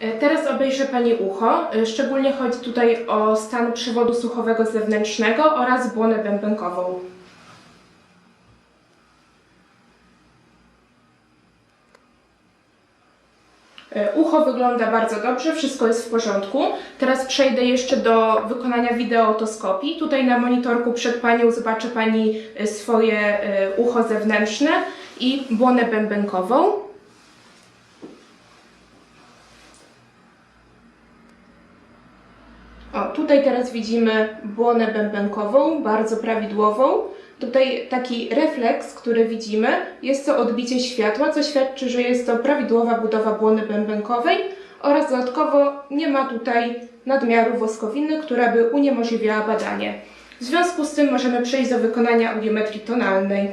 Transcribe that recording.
E, Teraz obejrzę Pani ucho. E, Szczególnie chodzi tutaj o stan przewodu słuchowego zewnętrznego oraz błonę bębenkową. E, Ucho wygląda bardzo dobrze, wszystko jest w porządku. Teraz przejdę jeszcze do wykonania wideotoskopii. Tutaj na monitorku przed Panią zobaczy Pani swoje ucho zewnętrzne i błonę bębenkową. O, tutaj teraz widzimy błonę bębenkową, bardzo prawidłową. Tutaj taki refleks, który widzimy, jest to odbicie światła, co świadczy, że jest to prawidłowa budowa błony bębenkowej oraz dodatkowo nie ma tutaj nadmiaru woskowiny, która by uniemożliwiała badanie. W związku z tym możemy przejść do wykonania audiometrii tonalnej.